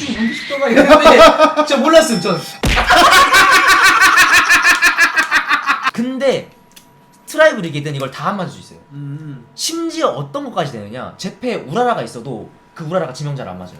형준이 연기 싶다가 이랬는데 진짜 몰랐음 전. 근데 트라이브 리기든 이걸 다 안 맞을 수 있어요. 음. 심지어 어떤 것까지 되느냐 제 패에 우라라가 있어도 그 우라라가 지명자를 안 맞아요.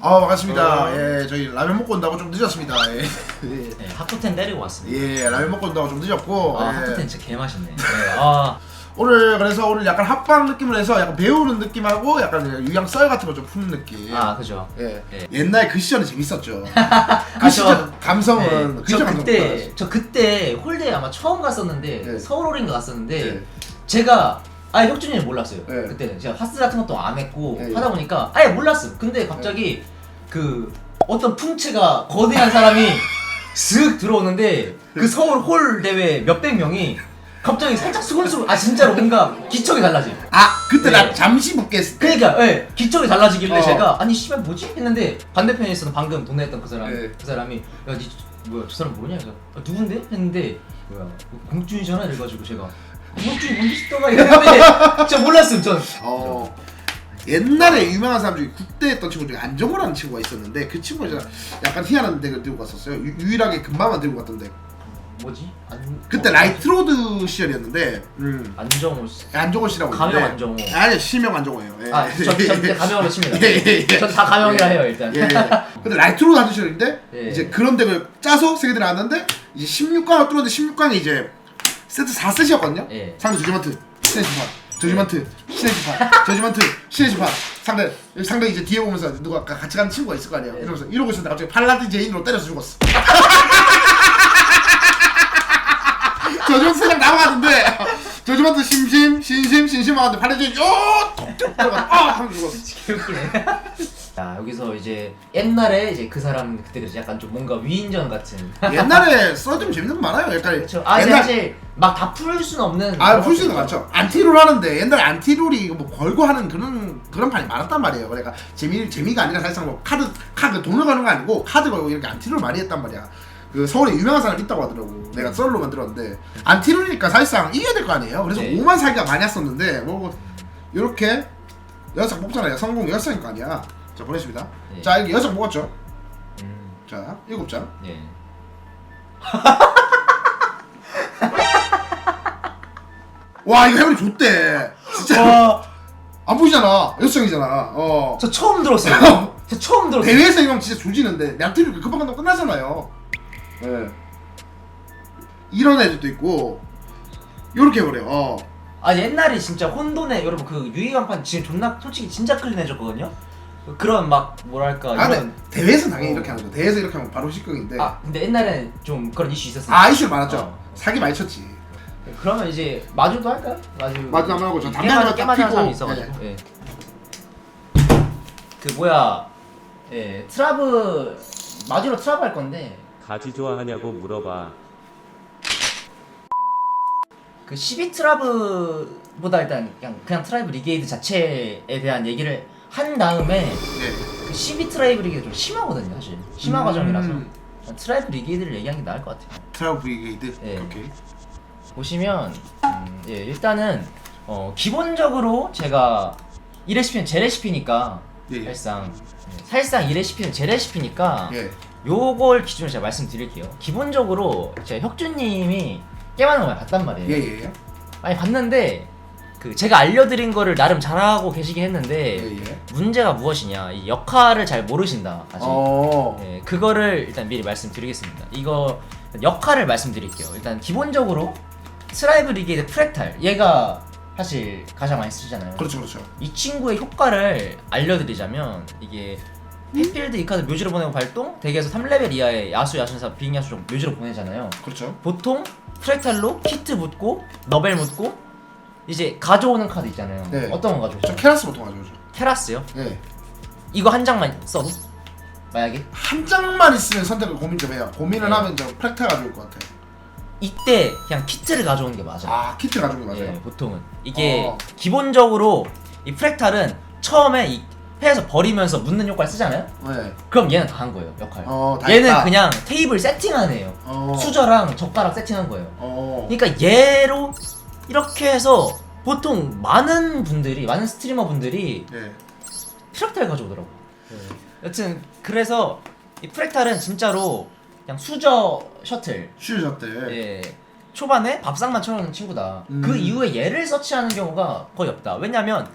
아 반갑습니다. 어. 예, 저희 라면 먹고 온다고 좀 늦었습니다. 예, 예, 네, 하쿠텐 때리고 왔습니다. 예, 라면 먹고 온다고 좀 늦었고. 아 예. 하쿠텐 진짜 개맛있네. 네, 아 오늘 그래서 오늘 약간 합방 느낌을 해서 약간 배우는 느낌하고 약간 유양 썰 같은 거 좀 푸는 느낌. 아 그죠. 예. 예. 옛날 그 시절은 재밌었죠. 그 아, 시절 저- 감성은 네, 그 시절 저 감성 그때 저 그때 홀대 아마 처음 갔었는데 네. 서울 올인가 갔었는데 네. 제가 아 혁준이는 몰랐어요. 네. 그때는 제가 파스 같은 것도 안 했고 네. 하다 보니까 아예 몰랐음. 근데 갑자기 그 어떤 풍채가 거대한 사람이 슥 들어오는데 그 서울 홀 대회 몇백 명이 갑자기 살짝 수근수근 아 진짜로 뭔가 기척이 달라지. 아 그때 네. 나 잠시 때. 그러니까 예 기척이 달라지길래 어. 제가 아니 씨발 뭐지 했는데 반대편에 있었던 방금 동네에 있던 그 사람 네. 그 사람이 야니 뭐야 저 사람 뭐냐 그래서 아, 누군데 했는데 뭐야 공준이잖아 이래가지고 제가 공준 싶다가 이랬는데 진짜 몰랐음 전 어. 옛날에 유명한 사람 중에 국대 했던 친구 중에 안정호라는 친구가 있었는데 그 친구가 진짜 약간 희한한 덱을 들고 갔었어요. 유, 유일하게 금방만 들고 갔던 데. 뭐지 안 그때 어, 라이트로드 시절이었는데. 음. 안정호 씨 안정호 씨라고 가명 있는데. 안정호 아니 실명 안정호예요. 예. 아전 전 가명으로 칩니다 예, 예, 예. 전다 가명이라 해요 일단 예, 예. 근데 라이트로드 하던 시절인데 예. 이제 그런 덱을 짜서 세계대 나왔는데 이제 16강을 뚫었는데 16강이 이제 세트 4세트였거든요. 예. 상대 저지먼트, 시네지파, 저지먼트, 시네지파, 저지먼트, 시네지파. 상대 상대 이제 뒤에 보면서 누가 가- 같이 가는 친구가 있을 거 아니에요. 예. 이러면서 이러고 있었는데 갑자기 팔라드 제인으로 때려서 죽었어. 저지먼트 세장 남아가는데 저지먼트 심심 신심 신심 하는데 팔라드 제인 요톡 들어가 아 하면 죽었어. 개웃기네 자 여기서 이제 옛날에 이제 그 사람 그때 그래서 약간 좀 뭔가 위인전 같은 옛날에 써주면 재밌는 거 많아요. 약간 그렇죠. 아 옛날 사실 막 다 풀 수는 없는. 아 그런 풀수 있는 거 것들이 맞죠. 안티롤 하는데 옛날에 안티롤이 뭐 걸고 하는 그런 그런 판이 많았단 말이에요. 그러니까 재미 재미가 아니라 사실상 뭐 카드 카드 돈을 거는 거 아니고 카드 걸고 이렇게 안티롤 많이 했단 말이야. 그 서울에 유명한 사람 있다고 하더라고. 내가 썰로 만들었는데 안티롤이니까 사실상 이겨야 될 거 아니에요. 그래서 네. 5만 사기가 많이 왔었는데 뭐 이렇게 여섯 장 뽑잖아요. 성공 여섯 장일 거 아니야. 자 보냈습니다. 네. 자 이게 여섯 장 뽑았죠. 음, 자 일곱 장. 예. 와 이거 해버리 좋대. 진짜 와, 안 보이잖아. 여섯 장이잖아. 어. 저 처음 들었어요. 저 처음 들었어요. 대회에서 이건 진짜 조지는데 량티를 급한 간다고 끝나잖아요. 예. 이런 애들도 있고 요렇게 버려. 어. 아 옛날에 진짜 혼돈에 여러분 그 유희관판 지금 존나 솔직히 진짜 클린해졌거든요. 그런 막 뭐랄까 아 근데 이런. 대회에서 당연히 어. 이렇게 하는 거. 대회에서 이렇게 하면 바로 식경인데. 아, 아 근데 옛날에는 좀 그런 이슈 있었어요. 이슈 많았죠. 어. 사기 많이 쳤지. 그러면 이제 마주도 할까요? 마주. 마주 한번 하고 저 담배 깨마- 하나 딱 피고, 사람이 있어가지고. 예. 그 뭐야, 예 트라브 마주로 트라브 할 건데 가지 좋아하냐고 물어봐. 그 12 트라브보다 일단 그냥 그냥 트라이브 리게이드 자체에 대한 얘기를 한 다음에 네. 그 12 트라이브 리게이드 좀 심하거든요 사실 심화 음. 과정이라서 트라이브 리게이드를 얘기하는 게 나을 것 같아요 트라블 브리게이드. 예. 오케이. 보시면 음, 예, 일단은 어, 기본적으로 제가 이 레시피는 제 레시피니까 예. 예. 사실상 예, 사실상 이 레시피는 제 레시피니까 예. 요걸 기준으로 제가 말씀드릴게요 기본적으로 제가 혁준님이 거 많이 봤단 말이에요 예. 예. 많이 봤는데 그 제가 알려드린 거를 나름 잘하고 계시긴 했는데 예. 예. 문제가 무엇이냐 이 역할을 잘 모르신다 아직 어. 예, 그거를 일단 미리 말씀드리겠습니다 이거 역할을 말씀드릴게요 일단 기본적으로 트라이브 리게이드 프렉탈 얘가 사실 가장 많이 쓰잖아요 그렇죠. 그렇죠. 이 친구의 효과를 알려드리자면 이게 해필드 이 카드 묘지로 보내고 발동 대기에서 3레벨 이하의 야수 야수사 빙 야수 좀 묘지로 보내잖아요 그렇죠. 보통 프렉탈로 키트 묻고 너벨 묻고 이제 가져오는 카드 있잖아요 네. 어떤 거 가져오죠? 저 케라스 보통 가져오죠. 테라스요? 예. 이거 한 장만 써도? 만약에 한 장만 있으면 선택을 고민 좀 해요. 고민을 네. 하면 저 프랙타 가져올 것 같아. 이때 그냥 키트를 가져오는 게 맞아요 아 키트 게 맞아요. 예, 보통은 이게 어. 기본적으로 이 프렉탈은 처음에 이 패에서 버리면서 묻는 효과를 쓰잖아요. 네. 그럼 얘는 다 한 거예요 역할. 어, 다 얘는 했다. 그냥 테이블 세팅한 애예요. 어. 수저랑 젓가락 세팅한 거예요. 어. 그러니까 얘로 이렇게 해서 보통 많은 분들이 많은 스트리머 분들이 네. 프랙탈 가져오더라고. 여튼 그래서 이 프랙탈은 진짜로 그냥 수저 셔틀. 슈즈들. 예. 초반에 밥상만 쳐놓는 친구다. 음. 그 이후에 얘를 서치하는 경우가 거의 없다. 왜냐면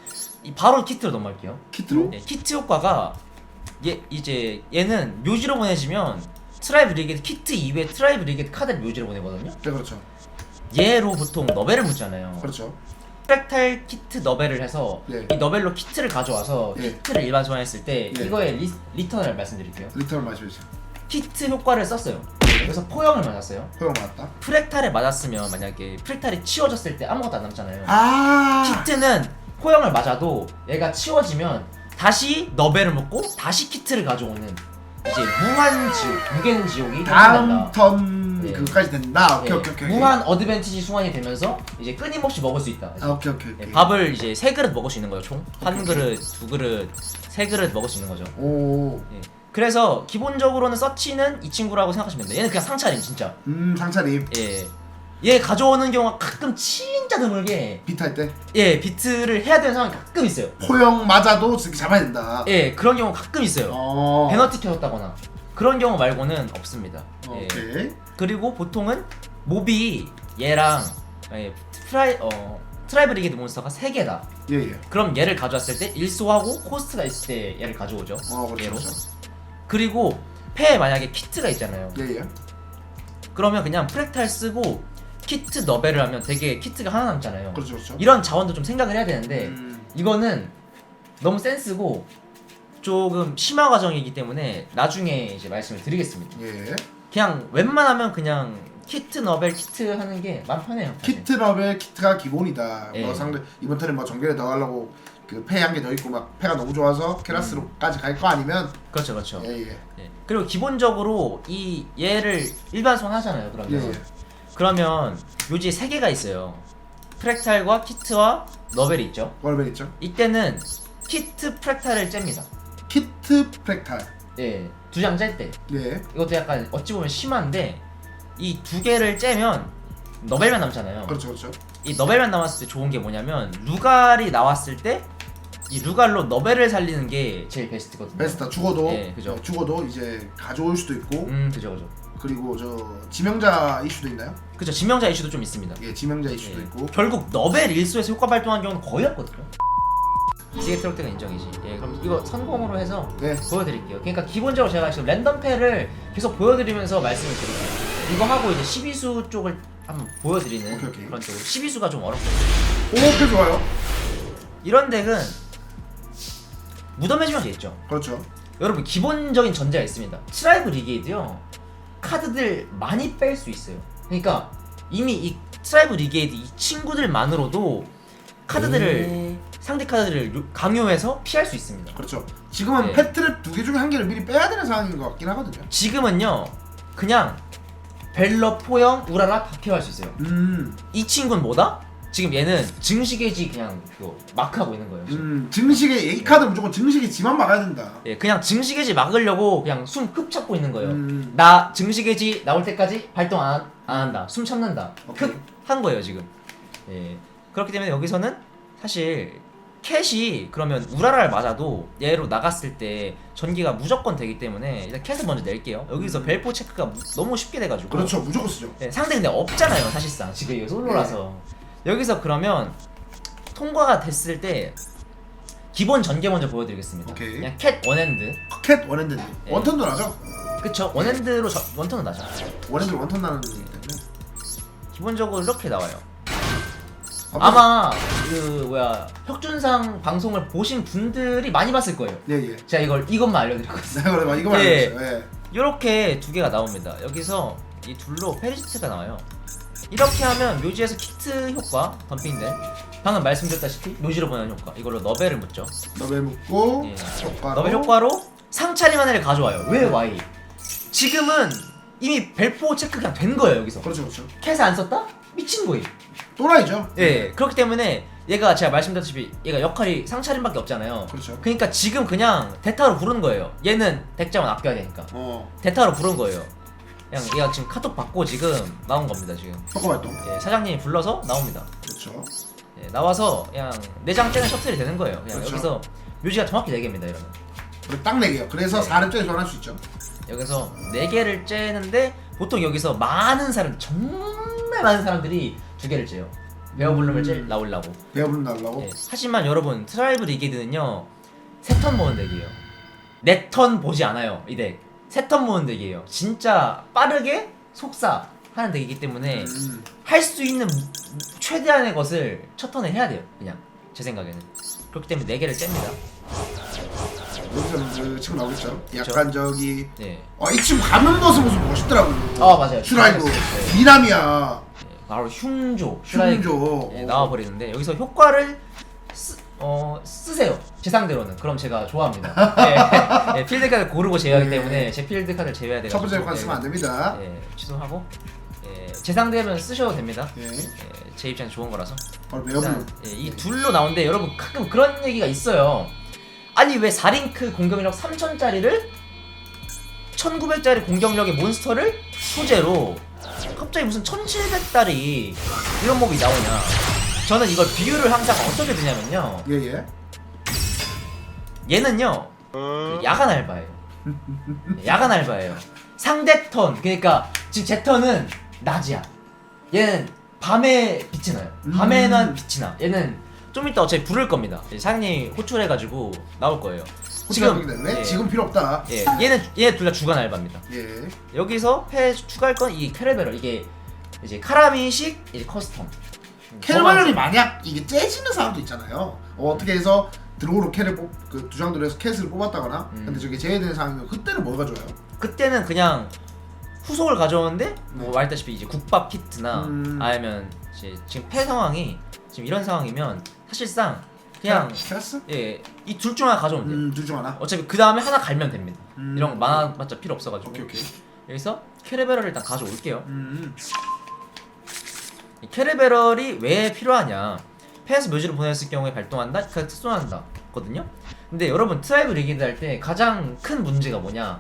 이 바로 키트로 넘어갈게요. 키트로. 예, 키트 효과가 얘 이제 얘는 묘지로 보내지면 트라이브 리게트 키트 이외에 트라이브 리게트 카드를 묘지로 보내거든요. 네 그렇죠. 얘로 보통 너벨을 묻잖아요. 그렇죠. 프랙탈 키트 너벨을 해서 예. 이 너벨로 키트를 가져와서 예. 키트를 일반 소환했을 때 예. 이거의 리, 리턴을 말씀드릴게요. 리턴을 마셔주세요. 키트 효과를 썼어요. 그래서 포영을 맞았어요. 허용 맞았다. 프랙탈에 맞았으면 만약에 프랙탈이 치워졌을 때 아무것도 안 남잖아요. 아. 키트는 포영을 맞아도 얘가 치워지면 다시 너벨을 먹고 다시 키트를 가져오는 이제 무한 지옥, 무限지옥이 다음 형성된다. 턴 예. 그까지 된다. 오케이 예, 오케이 오케이. 무한 어드밴티지 순환이 되면서 이제 끊임없이 먹을 수 있다. 아 오케이 오케이. 예, 오케이. 밥을 이제 세 그릇 먹을 수 있는 거죠. 총한 그릇, 두 그릇, 세 그릇 먹을 수 있는 거죠. 오. 예. 그래서 기본적으로는 서치는 이 친구라고 생각하시면 돼요. 얘는 그냥 상차림 진짜. 음 상차림. 예. 얘 가져오는 경우가 가끔 진짜 드물게 비트할 때예 비트를 해야 되는 상황이 가끔 있어요. 포영 맞아도 이렇게 잡아야 된다. 예 그런 경우 가끔 있어요. 어. 페널티 켜졌다거나 그런 경우 말고는 없습니다. 예. 오케이. 그리고 보통은 몹이 얘랑 예, 트라이 어 트라이브 리게드 몬스터가 3 개다. 예예. 그럼 얘를 가져왔을 때 일소하고 코스트가 있을 때 얘를 가져오죠. 어 그렇죠. 얘로. 그렇죠. 그리고 패에 만약에 키트가 있잖아요. 예예. 그러면 그냥 프랙탈 쓰고 키트 너벨을 하면 되게 키트가 하나 남잖아요. 그렇죠 그렇죠. 이런 자원도 좀 생각을 해야 되는데 음. 이거는 너무 센스고 조금 심화 과정이기 때문에 나중에 이제 말씀을 드리겠습니다. 예. 그냥 웬만하면 그냥 키트 너벨 키트 하는 게 마음 편해요. 사실. 키트 러벨 키트가 기본이다. 예. 뭐 상대 이번 턴에 뭐 전개를 더 하려고 그패한개 더 있고 막 패가 너무 좋아서 케라스로까지 갈 거 아니면 그렇죠, 그렇죠. 예 예. 예. 그리고 기본적으로 이 얘를 일반 소환 하잖아요. 그러면 예 예. 그러면 묘지에 세 개가 있어요. 프랙탈과 키트와 너벨이 있죠. 월벨 있죠. 이때는 키트 프랙탈을 잽니다. 키트 프랙탈. 예, 두 장 짤 때. 예. 이것도 약간 어찌 보면 심한데 이 두 개를 째면 너벨만 남잖아요. 그렇죠 그렇죠. 이 너벨만 남았을 때 좋은 게 뭐냐면 루갈이 나왔을 때 이 루갈로 너벨을 살리는 게 제일 베스트거든요. 베스타 죽어도 예, 그죠. 어, 죽어도 이제 가져올 수도 있고 음, 그죠, 그죠. 그리고 저 지명자 이슈도 있나요? 그죠. 지명자 이슈도 좀 있습니다. 예, 지명자 이슈도 예. 있고. 결국 너벨 일수에서 효과 발동한 경우는 거의 없거든요. 지게 트럭 때가 인정이지. 예, 그럼 이거 성공으로 해서 네. 보여드릴게요. 그러니까 기본적으로 제가 지금 랜덤 패를 계속 보여드리면서 말씀을 드릴게요. 이거 하고 이제 12수 쪽을 한번 보여드리는 오케이, 오케이. 그런 쪽. 12수가 좀 어렵거든요. 오, 그 좋아요. 이런 덱은 지명자 있죠. 그렇죠. 여러분 기본적인 전제가 있습니다. 트라이브 리게이드요 카드들 많이 뺄 수 있어요. 그러니까 이미 이 트라이브 리게이드 이 친구들만으로도 카드들을 음, 상대 카드들을 요- 강요해서 피할 수 있습니다. 그렇죠. 지금은 예. 패트랩 두개 중에 한 개를 미리 빼야 되는 상황인 것 같긴 하거든요. 지금은요 그냥 벨러 포영 우라라 다 피할 수 있어요. 음, 이 친구는 뭐다? 지금 얘는 증식의지 그냥 그거 마크하고 있는 거예요. 지금. 음, 증식에 이 카드 무조건 증식에 지만 막아야 된다. 예, 그냥 증식의지 막으려고 그냥 숨 흡 참고 있는 거예요. 음, 나 증식의지 나올 때까지 발동 안, 안 한다. 숨 참는다. 오케이. 흡한 거예요 지금. 예. 그렇기 때문에 여기서는 사실 캣이 그러면 우라라를 맞아도 얘로 나갔을 때 전기가 무조건 되기 때문에 일단 캣을 먼저 낼게요. 여기서 음. 벨포 체크가 무- 너무 쉽게 돼가지고. 그렇죠. 무조건 쓰죠. 예, 상대 근데 없잖아요 사실상 지금 이거 솔로라서. 여기서 그러면 통과가 됐을 때 기본 전개 먼저 보여드리겠습니다. 오케이. 그냥 캣 원핸드. 캣 원핸드. 예. 원턴도 나죠? 그쵸 원핸드로 저, 원턴은 나죠. 원핸드 원턴 나는 거기 때문에. 기본적으로 이렇게 나와요. 아, 아마 그 뭐야 혁준상 방송을 보신 분들이 많이 봤을 거예요. 예, 예. 제가 이걸 이것만 알려드렸거든요. 내가 그래, 이거만 예. 있어요. 예. 이렇게 두 개가 나옵니다. 여기서 이 둘로 페리시트가 나와요. 이렇게 하면 묘지에서 키트 효과 덤핑된 방금 말씀드렸다시피 묘지로 보내는 효과 이걸로 너벨을 묻죠. 너벨 묶고 예. 효과로 너벨 효과로 상차림 하나를 가져와요. 왜 Y? 지금은 이미 벨포 체크 그냥 된 거예요 여기서. 그렇죠, 그렇죠. 캐스 안 썼다? 미친 거예요. 또라이죠. 예, 그렇기 때문에 얘가 제가 말씀드렸다시피 얘가 역할이 상차림밖에 없잖아요. 그렇죠. 그러니까 지금 그냥 대타로 부르는 거예요. 얘는 덱자만 아껴야 되니까 어 대타로 부른 거예요. 그냥 얘가 지금 카톡 받고 지금 나온 겁니다 지금. 효과 발동. 예, 사장님이 불러서 나옵니다. 그렇죠. 예, 나와서 그냥 내장 째는 셔틀이 되는 거예요. 그냥 그렇죠. 여기서 묘지가 정확히 4개입니다 이러면. 그리고 딱 4개요. 그래서 네. 4렙짜리 소환할 수 있죠. 여기서 4개를 째는데 보통 여기서 많은 사람 정말 많은 사람들이 두 개를 째요. 베어블룸을 음. 째 나오려고. 배어블 날라고. 예, 하지만 여러분 트라이브 리기드는요 세턴 모은 덱이에요. 네 턴 보지 않아요 이 덱. 세턴 모은 덱이에요. 진짜 빠르게 속사 하는 덱이기 때문에 음. 할 수 있는 최대한의 것을 첫 턴에 해야 돼요. 그냥 제 생각에는 그렇기 때문에 네 개를 잽니다. 여기서 그 나오겠죠. 약간 저기 네. 어, 이 친구 가면 모습 모습 멋있더라고. 아 맞아요. 슈라이브 네. 미남이야. 네, 바로 흉조 슈라이브 흉조. 예, 나와버리는데 여기서 효과를 쓰, 어, 쓰세요. 제 상대로는. 그럼 제가 좋아합니다. 예, 예, 필드 카드 고르고 제외하기 네. 때문에 제 필드 카드를 제외해야 돼요 첫 번째 역할 쓰면 안 됩니다. 예, 취소하고. 예, 제 상대면 쓰셔도 됩니다. 예. 예, 제 입장 좋은 거라서. 바로 배어블. 일단 예, 이 둘로 나오는데 여러분 가끔 그런 얘기가 있어요. 아니 왜 4링크 공격력 3000짜리를 1900짜리 공격력의 몬스터를 소재로 갑자기 무슨 1700짜리 이런 몹이 나오냐 저는 이걸 비유를 항상 어떻게 드냐면요. 예 예. 얘는요 그 야간 알바예요. 야간 알바예요. 상대 턴 그러니까 지금 제 턴은 낮이야. 얘는 밤에 빛이 나요. 밤에는 음. 빛이 나. 얘는 좀 이따 어차피 부를 겁니다. 사장님이 호출해가지고 나올 거예요. 지금 때문에 예, 지금 필요 없다. 예, 얘는 얘 둘 다 주간 알바입니다. 예. 여기서 패 추가할 건 이 캐레베럴. 이게 이제 카라미식 이제 커스텀 캐르바렐이 만약 이게 째지는 상황도 있잖아요. 어, 떻게 해서 드로우로 캐를 뽑, 그 두장도로 해서 캐스를 뽑았다거나 음. 근데 저게 제외되는 상황이면 그때는 뭐가 좋아요? 그때는 그냥 후속을 가져오는데 뭐 네. 말했다시피 이제 국밥 키트나 음. 아니면 이제 지금 패 상황이 지금 이런 상황이면 사실상 그냥 캐스? 예이 둘 중 하나 가져오면 돼요. 음, 둘중 하나. 어차피 그 다음에 하나 갈면 됩니다. 음. 이런 거 많아봤자 필요 없어가지고 오케이 오케이. 여기서 캐레베럴을 일단 가져올게요. 음. 이 캐레베럴이 왜 필요하냐? 패스 묘지를 보냈을 경우에 발동한다, 그 특수한다, 거든요. 근데 여러분 트라이브 리기드 할 때 가장 큰 문제가 뭐냐?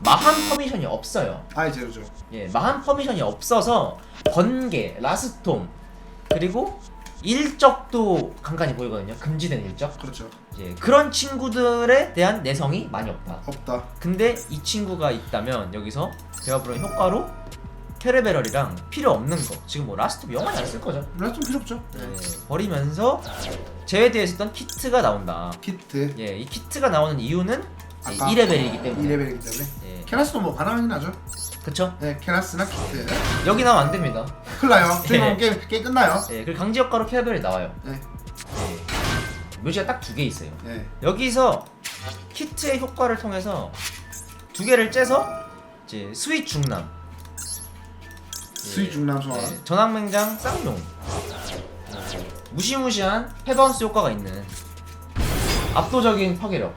마한 퍼미션이 없어요. 아이 제로죠. 예, 마한 퍼미션이 없어서 번개, 라스톰 그리고 일적도 간간히 보이거든요. 금지된 일적. 그렇죠. 예, 그런 친구들에 대한 내성이 많이 없다. 없다. 근데 이 친구가 있다면 여기서 제가 부른 효과로 캐레베럴이랑 필요 없는 거 지금 뭐 라스톰 영원히 안 쓸 거죠. 그래 좀 필요 없죠. 예, 버리면서 제외되어 있었던 키트가 나온다. 키트. 예, 이 키트가 나오는 이유는 아까 2레벨이기 때문에. 2레벨이기 때문에. 예, 캐라스도 뭐 가능하긴 하죠. 그쵸? 네, 캐라스나 키트. 여기 나오면 안 됩니다. 큰일 나요. 예. 지금 게임 게임 끝나요. 예, 그리고 강제 효과로 캐레벨이 나와요. 네. 예, 묘지가 딱 두 개 있어요. 네. 여기서 키트의 효과를 통해서 두 개를 째서 이제 스윗 중남, 수위 중남 소환. 예, 전황맹장 쌍용, 예, 무시무시한 패바운스 효과가 있는 압도적인 파괴력.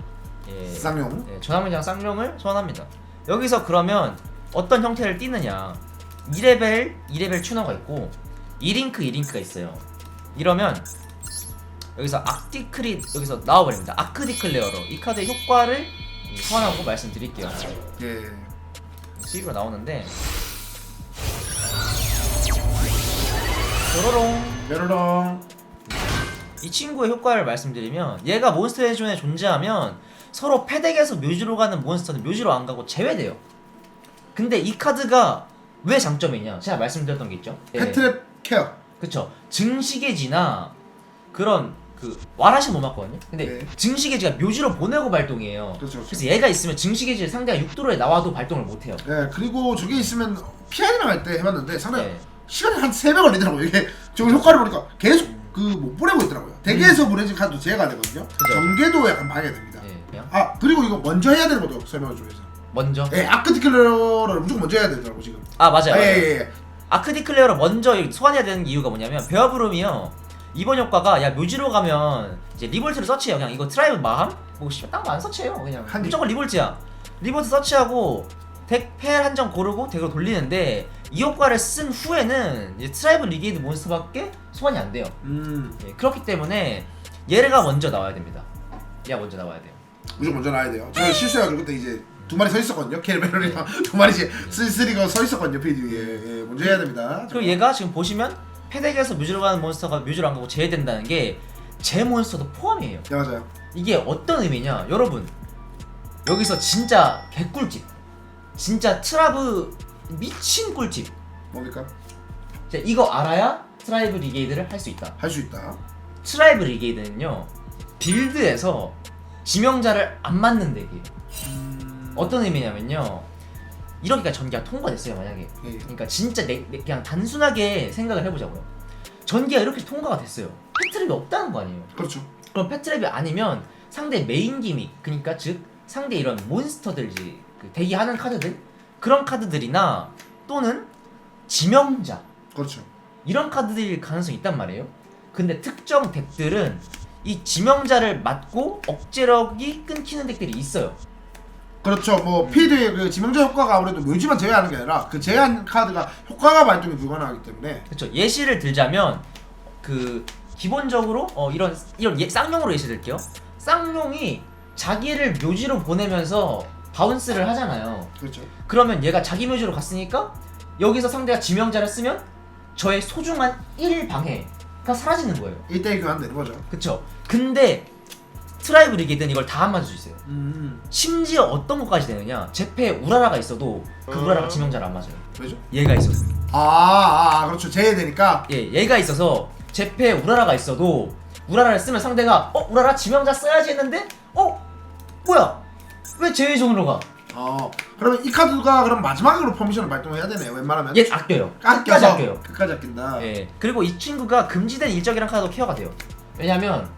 예, 쌍용. 예, 전황맹장 쌍용을 소환합니다. 여기서 그러면 어떤 형태를 띠느냐? 2레벨, 2레벨 튜너가 있고 2링크, 2링크가 있어요. 이러면 여기서 악디클이 여기서 나와버립니다. 아크디클레어로 이 카드의 효과를 소환하고 말씀드릴게요. 예. 수입으로 나오는데 도로롱 메로롱. 이 친구의 효과를 말씀드리면 얘가 몬스터 해존에 존재하면 서로 패덱에서 묘지로 가는 몬스터는 묘지로 안 가고 제외돼요. 근데 이 카드가 왜 장점이냐? 제가 말씀드렸던 게 있죠. 예. 패트랩 케어. 그쵸. 증식의지나 그런 그 와라시 못 맞거든요. 근데 네. 증식의지가 묘지로 보내고 발동이에요. 그렇죠, 그렇죠. 그래서 얘가 있으면 증식의지 상대가 6도로에 나와도 발동을 못 해요. 예, 그리고 저게 있으면 피아니랑 할 때 해봤는데 상당히 네. 시간이 한 3배 걸리더라고요. 이게 저 효과를 보니까 계속 그못 보내고 있더라고요. 대기에서 보내진 카드도 제외가 되거든요. 음. 그죠. 전개도 약간 방해가 됩니다. 예, 그냥 아 그리고 이거 먼저 해야 되는 것도 설명을 좀 해서. 먼저. 예, 아크티클러를 무조건 먼저 해야 되더라고 지금. 아 맞아요. 아, 맞아요. 예, 예, 예. 아크디 클레어를 먼저 소환해야 되는 이유가 뭐냐면 베어브룸이요 이번 효과가 야 묘지로 가면 이제 리볼트를 서치해요 그냥 이거 트라이브 마함? 뭐 씨발 딴거안 서치해요 그냥 한 입. 무조건 리볼트야 리볼트 서치하고 덱펠 한정 고르고 덱으로 돌리는데 이 효과를 쓴 후에는 이제 트라이브 리게이드 몬스터밖에 소환이 안 돼요. 음 예, 그렇기 때문에 얘가 먼저 나와야 됩니다. 얘가 먼저 나와야 돼요. 무조건 먼저 나야 돼요. 제가 실수해가지고 그때 이제 두 마리 서 있었거든요. 켈베런이랑 두 마리씩 쓰리쓰리가 서 있었거든요. 필드 위에 예, 먼저 해야 됩니다. 그리고 얘가 지금 보시면 패덱에서 뮤즈로 가는 몬스터가 뮤즈로 안 가고 제외된다는 게 제 몬스터도 포함이에요. 네 맞아요. 이게 어떤 의미냐 여러분 여기서 진짜 개꿀팁 진짜 트라브 미친 꿀팁. 뭡니까? 자, 이거 알아야 트라이브 리게이드를 할 수 있다. 할 수 있다. 트라이브 리게이드는요 빌드에서 지명자를 안 맞는 덱이에요. 음... 어떤 의미냐면요 이러니까 전기가 통과됐어요 만약에. 예. 그러니까 진짜 내, 내- 그냥 단순하게 생각을 해보자고요. 전기가 이렇게 통과가 됐어요. 패트랩이 없다는 거 아니에요? 그렇죠. 그럼 패트랩이 아니면 상대 메인 기믹 그러니까 즉 상대 이런 몬스터들지 그 대기하는 카드들 그런 카드들이나 또는 지명자 그렇죠. 이런 카드들일 가능성이 있단 말이에요 근데 특정 덱들은 이 지명자를 맞고 억제력이 끊기는 덱들이 있어요 그렇죠. 음. 뭐 필드의 그 지명자 효과가 아무래도 묘지만 제외하는 게 아니라 그 제한 카드가 효과가 발동이 불가능하기 때문에 그렇죠 예시를 들자면 그 기본적으로 어 이런 이런 예, 쌍용으로 예시 들게요 쌍용이 자기를 묘지로 보내면서 바운스를 하잖아요 그렇죠. 그러면 얘가 자기 묘지로 갔으니까 여기서 상대가 지명자를 쓰면 저의 소중한 1 방해가 사라지는 거예요. 1대1 교환되는 거죠. 그쵸? 근데 트라이브 리게든 이걸 다 안 맞을 수 있어요. 음 심지어 어떤 것까지 되느냐? 제패에 우라라가 있어도 그 우라라가 지명자를 안 맞아요. 왜죠? 얘가 있어서. 아, 아, 아 그렇죠. 제외 되니까 예, 얘가 있어서 제패에 우라라가 있어도 우라라를 쓰면 상대가 어? 우라라 지명자 써야지 했는데 어? 뭐야? 왜 제외 존으로 가? 어 그러면 이 카드가 그럼 마지막으로 퍼미션을 발동해야 되네요. 웬만하면 얘 아껴요. 끝까지 깎여서 아껴요. 끝까지 아낀다. 예. 그리고 이 친구가 금지된 일적이란 카드도 케어가 돼요. 왜냐면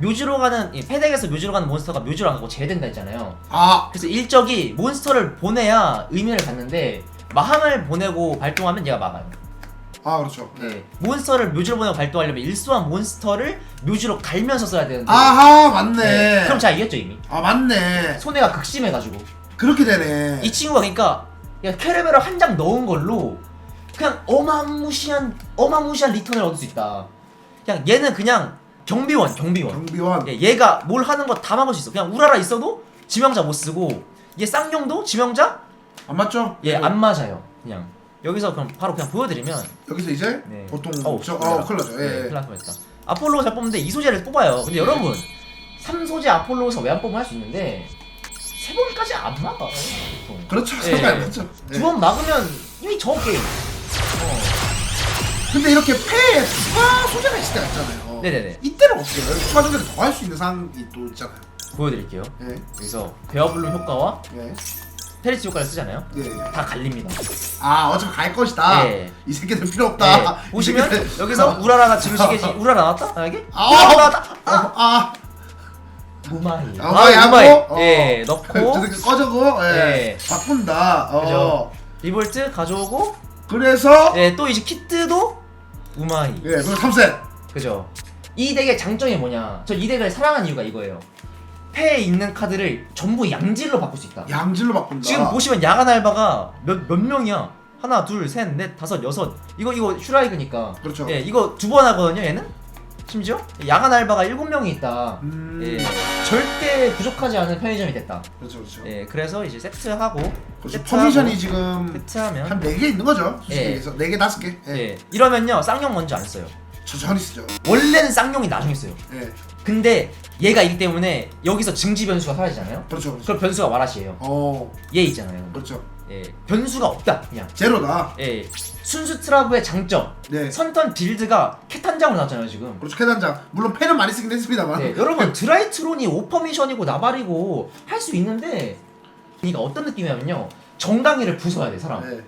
묘지로 가는 이 패덱에서 묘지로 가는 몬스터가 묘지로 안 가고 제외된다 했잖아요. 아 그래서 일적이 몬스터를 보내야 의미를 갖는데 마항을 보내고 발동하면 얘가 막아요. 아 그렇죠. 예. 몬스터를 묘지로 보내고 발동하려면 일수한 몬스터를 묘지로 갈면서 써야 되는데. 아하 맞네. 예. 그럼 제가 이겼죠 이미. 아 맞네. 손해가 극심해가지고. 그렇게 되네. 이 친구가 그러니까 그냥 캐레베를 한장 넣은 걸로 그냥 어마무시한 어마무시한 리턴을 얻을 수 있다. 그냥 얘는 그냥 경비원 경비원. 경비원. 예, 얘가 뭘 하는 거 다 막을 수 있어. 그냥 우라라 있어도 지명자 못 쓰고 얘 쌍용도 지명자 안 맞죠? 얘 이거 안 맞아요. 그냥 여기서 그럼 바로 그냥 보여드리면 여기서 이제 네. 보통 어우, 저, 큰일 어 났다. 큰일 나죠. 네, 예. 큰일 날 뻔했다. 아폴로 잘 뽑는데 이 소재를 뽑아요. 근데 여러분 3소재 아폴로에서 왜 안 뽑으면 할 수 있는데 세 번까지 안 막아. 보통. 그렇죠. 예. 생각 안 했죠. 예. 두 번 막으면 이미 저 게임. 근데 이렇게 폐에 추가 소재가 있을 때가 있잖아요. 네네네. 이때는 어떻게 해요? 추가 소재를 더 할 수 있는 상황이 또 있잖아요. 보여드릴게요. 예. 여기서 베어블룸 효과와 예. 페리스 효과를 쓰잖아요. 예. 다 갈립니다. 아 어차피 갈 것이다. 예. 이 새끼들 필요 없다. 네. 이 보시면 새끼들- 여기서 우라라가 증식해지 우라라 나왔다? 만약에? 아, 우라라 나왔다? 아, 아, 무마이. 아, 무마이 하고, 어. 예, 저 넣고 새끼 꺼져고, 예. 예. 바꾼다. 어. 리볼트 가져오고 그래서, 예, 또 이제 키트도 우마이. 예, 그럼 3셋. 그죠. 이 덱의 장점이 뭐냐? 저 이 덱을 사랑한 이유가 이거예요. 패에 있는 카드를 전부 양질로 바꿀 수 있다. 양질로 바꾼다. 지금 보시면 야간 알바가 몇, 몇 명이야? 하나, 둘, 셋, 넷, 다섯, 여섯. 이거 이거 슈라이그니까. 그렇죠. 예, 이거 두 번 하거든요, 얘는. 심지어 야간 알바가 일곱 명이 있다. 음, 예, 절대 부족하지 않은 편의점이 됐다. 그렇죠, 그렇죠. 예, 그래서 이제 세트하고 그렇죠. 세트하고, 퍼미션이 지금 세트하면 한 4개 있는 거죠. 예. 얘기해서 4개, 5개. 예. 예, 이러면요 쌍용 먼저 안 써요. 천천히 쓰죠. 원래는 쌍용이 나중에 써요. 예. 근데 얘가 있기 때문에 여기서 증지 변수가 사라지잖아요. 그렇죠, 그렇죠. 그럼 변수가 와라시예요. 어, 얘 있잖아요. 그렇죠. 예, 변수가 없다 그냥. 제로다. 예, 순수 트라브의 장점. 네. 선턴 빌드가 캣한장으로 나왔잖아요 지금. 그렇죠. 캐단장. 물론 펜은 많이 쓰긴 했습니다만. 네, 여러분 드라이트론이 오퍼미션이고 나발이고 할 수 있는데 그러니까 어떤 느낌이냐면요 정강이를 부숴야 돼 사람. 네.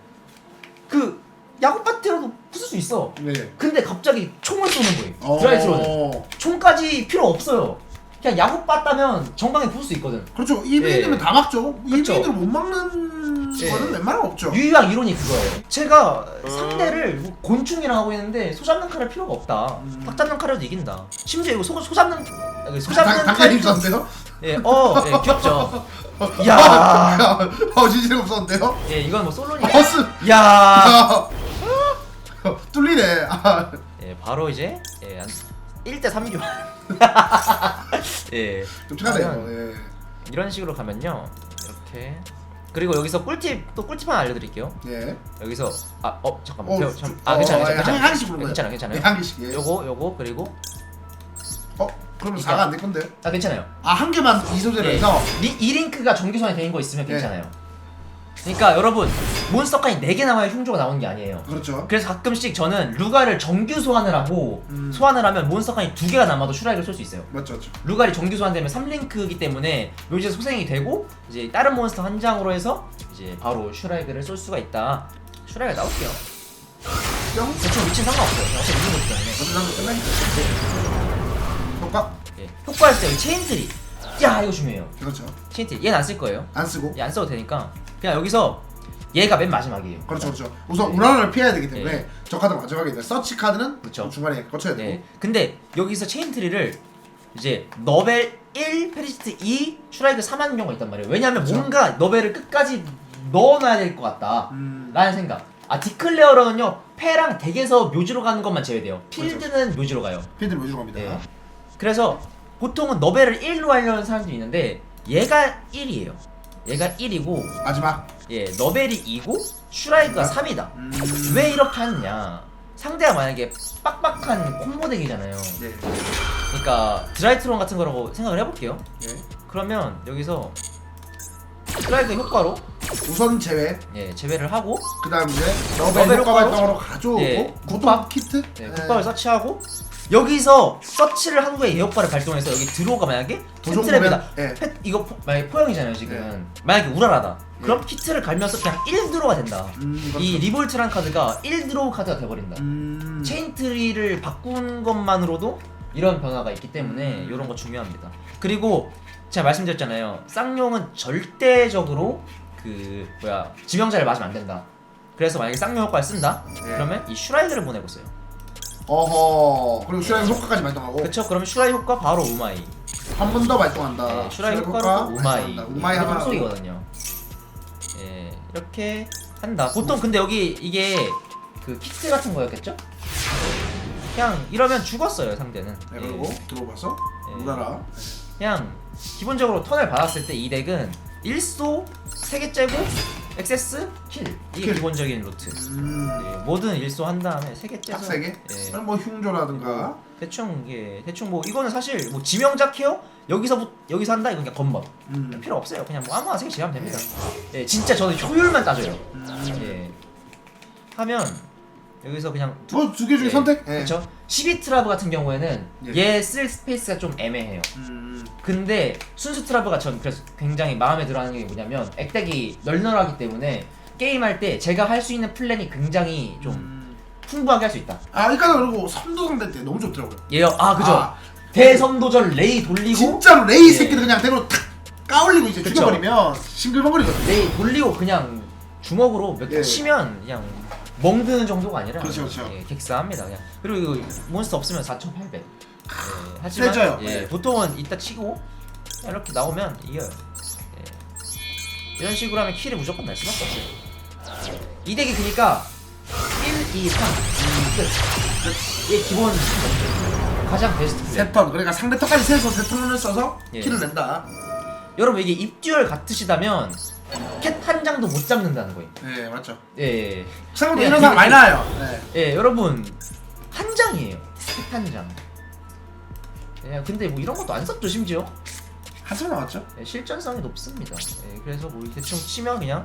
그 야구바트로도 부술 수 있어. 네. 근데 갑자기 총을 쏘는 거예요. 어, 드라이트론은 총까지 필요 없어요. 그냥 야구 빠따면 정강이 부술 수 있거든. 그렇죠. 2비인이면 예. 다 막죠. 그렇죠. 2비인으로 못 막는 예. 거는 웬만하면 없죠. 유일한 이론이 그거예요. 제가 상대를 뭐 곤충이랑 하고 있는데 소 잡는 칼을 필요가 없다. 음. 닭 잡는 칼에도 이긴다. 심지어 이거 소, 소 잡는 아니, 소 당- 잡는 칼 없었는데요? 예, 어, 예, 귀엽죠. 야, 어 진짜 없었는데요? 예, 이건 뭐 솔로니. 버스. 야, 뚫리네. 아, 예, 바로 이제 예, 한 1대 3 교환. 예, 좀 착하네요. 그러면 예. 이런 식으로 가면요, 이렇게. 그리고 여기서 꿀팁 또 꿀팁 하나 알려드릴게요. 예. 여기서 아, 어 잠깐만. 어, 배워, 좀- 참, 아, 어, 괜찮아, 어, 괜찮아, 한- 괜찮아. 한 개씩 부르는 괜찮아, 거예요. 괜찮아요. 예, 한 개씩. 예. 요거, 요거 그리고 어, 그러면 4가 안 될 건데. 아 괜찮아요. 아, 한 개만 이 소재로 예, 해서 리, 이 링크가 정기 소환이 된거 있으면 예. 괜찮아요. 그러니까 여러분 몬스터 칸이 4개 나와야 흉조가 나오는 게 아니에요. 그렇죠. 그래서 가끔씩 저는 루가를 정규 소환을 하고 음. 소환을 하면 몬스터 칸이 2개가 남아도 슈라이를 쏠 수 있어요. 맞죠, 맞죠. 루갈이 정규 소환되면 3링크이기 때문에 묘지에서 소생이 되고 이제 다른 몬스터 한 장으로 해서 이제 바로 슈라이그를 쏠 수가 있다. 슈라이가 나올게요. 뿅. 대충 위치는 상관없어요. 어차피 있는 거기 때문에. 어떤 장면 끝나니까. 효과. 예. 효과할 때 여기 체인트리. 야 이거 중요해요. 그렇죠. 체인트리. 얘는 안 쓸 거예요. 안 쓰고. 얘 안 써도 되니까 그냥 여기서 얘가 맨 마지막이에요. 그렇죠, 그렇죠. 우선 우라를 피해야 되기 때문에 예. 저 카드 마지막에 있는 서치 카드는 그렇죠. 중간에 거쳐야 되고. 네. 근데 여기서 체인 트리를 이제 너벨 1, 페리시트 2, 슈라이그 3하는 경우가 있단 말이에요. 왜냐하면 그렇죠. 뭔가 너벨을 끝까지 넣어놔야 될 것 같다. 음. 라는 생각. 아 디클레어러는요 패랑 덱에서 묘지로 가는 것만 제외돼요. 필드는 묘지로 가요. 필드 묘지로 갑니다. 네. 그래서 보통은 너벨을 1로 하려는 사람들이 있는데 얘가 1이에요. 얘가 1이고 마지막. 예 너벨이 2고 슈라이크가 3이다. 음. 왜 이렇게 하느냐? 상대가 만약에 빡빡한 콤보 덱이잖아요. 네. 그러니까 드라이트론 같은 거라고 생각을 해볼게요. 예. 그러면 여기서 슈라이크 효과로 우선 제외. 예 제외를 하고 그 다음 이제 너벨 너벨 효과 효과로? 발동으로 가져오고 예, 국밥 키트. 네, 예. 국밥을 서치하고 여기서 서치를 한 후에 예효과를 발동해서 여기 들어오가 만약에 도전 텐트랩이다. 보면, 예. 펫 이거 포, 만약에 포영이잖아요 지금. 만약에 우라라다. 그럼 키트를 갈면서 그냥 1 드로우가 된다. 음. 이 리볼트란 카드가 1 드로우 카드가 돼버린다. 음. 체인트리를 바꾼 것만으로도 이런 변화가 있기 때문에 음. 이런 거 중요합니다. 그리고 제가 말씀드렸잖아요. 쌍용은 절대적으로 그 뭐야 지명자를 맞으면 안 된다. 그래서 만약에 쌍용 효과를 쓴다. 네. 그러면 이 슈라이드를 보내보세요. 어허. 그리고 슈라이 효과까지 발동하고 그쵸? 그러면 슈라이 효과 바로 우마이. 한 번 더 발동한다. 네, 슈라이 효과 효과로 또 우마이. 발동한다. 우마이 하나. 속이거든요. 예, 이렇게 한다. 보통 근데 여기 이게 그 키트 같은 거였겠죠? 그냥 이러면 죽었어요 상대는. 네, 예. 그리고 들어봐서 예. 우라라. 그냥 기본적으로 턴을 받았을 때 이 덱은 1소 3개 째고 액세스 킬 이게 킬. 기본적인 루트 음. 예, 뭐든 1소 한 다음에 3개 째서 딱세 개. 예, 뭐 흉조라든가. 대충 예, 대충 뭐 이거는 사실 뭐 지명자 케어 여기서 여기서 한다 이건 그냥 건법 음. 필요 없어요 그냥 뭐 아무나 3개 제하면 됩니다 예, 진짜 저는 효율만 따져요 음. 예 하면 여기서 그냥 뭐두 개 중에 예, 선택? 예. 그렇죠 12 트라브 같은 경우에는 예. 얘 쓸 스페이스가 좀 애매해요 음. 근데 순수 트라브가 전 그래서 굉장히 마음에 들어하는 게 뭐냐면 액덱이 널널하기 때문에 게임할 때 제가 할 수 있는 플랜이 굉장히 좀 음. 풍부하게 할 수 있다. 아, 일단은 그리고 선도 상대 때 너무 좋더라고요. 예요. 아 그죠. 아, 대선도전 레이 돌리고 진짜로 레이 예. 새끼들 그냥 대로 탁 까올리고 이제 그쵸. 죽여버리면 싱글벙글이거든요. 레이 돌리고 그냥 주먹으로 몇 개 예. 치면 그냥 멍드는 정도가 아니라 그렇죠, 그렇죠. 예, 객사합니다. 그냥 그리고 이거 몬스터 없으면 4,800. 예, 하지만 세져요. 예, 네. 보통은 이따 치고 이렇게 나오면 이겨요. 예. 이런 식으로 하면 킬이 무조건 날 수밖에 없어요. 이 덱이 그니까 1, 2, 3 끝. 이게 기본 가장 베스트 플레이. 세 턴. 그러니까 상대 턴까지 세서 세 턴을 써서 예. 킬을 낸다. 여러분 이게 입듀얼 같으시다면 캣 한 장도 못 잡는다는 거예요. 네, 맞죠. 예. 예. 생각보다 예, 이런 사람 많이 나와요. 네. 예, 여러분 한 장이에요. 캣한 장. 예, 근데 뭐 이런 것도 안 썼죠 심지어. 한참 나왔죠. 예, 실전성이 높습니다. 예, 그래서 뭐 대충 치면 그냥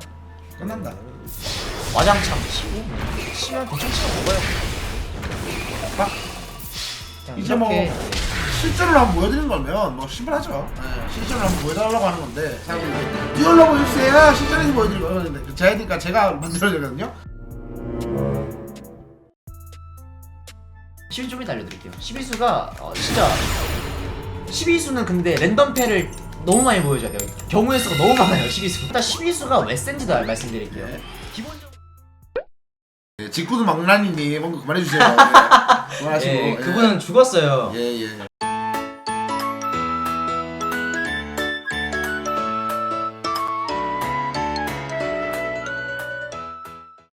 끝난다. 예, 와장창 치고 뭐 치면 대충 치면 먹어요. 아, 그냥 이제 뭐- 이렇게, 실제로 한번 보여드리는 거면 뭐 신분하죠. 네, 실제로 한번 보여달라고 하는 건데 사람들이 듀얼로 보여주세요. 실전에서 보여드리고 그러는데 제가 제가 만들어드리거든요. 시비 좀 이따 알려드릴게요. 12수가 어, 진짜 12수는 근데 랜덤 패를 너무 많이 보여줘야 돼요. 경우의 수가 너무 많아요. 12수. 일단 12수가 왜 센지도 말씀드릴게요. 예. 기본적으로 예, 직구도 막나니님 뭔가 그만해주세요. 예. 그만하시고. 예, 그분은 죽었어요. 예, 예.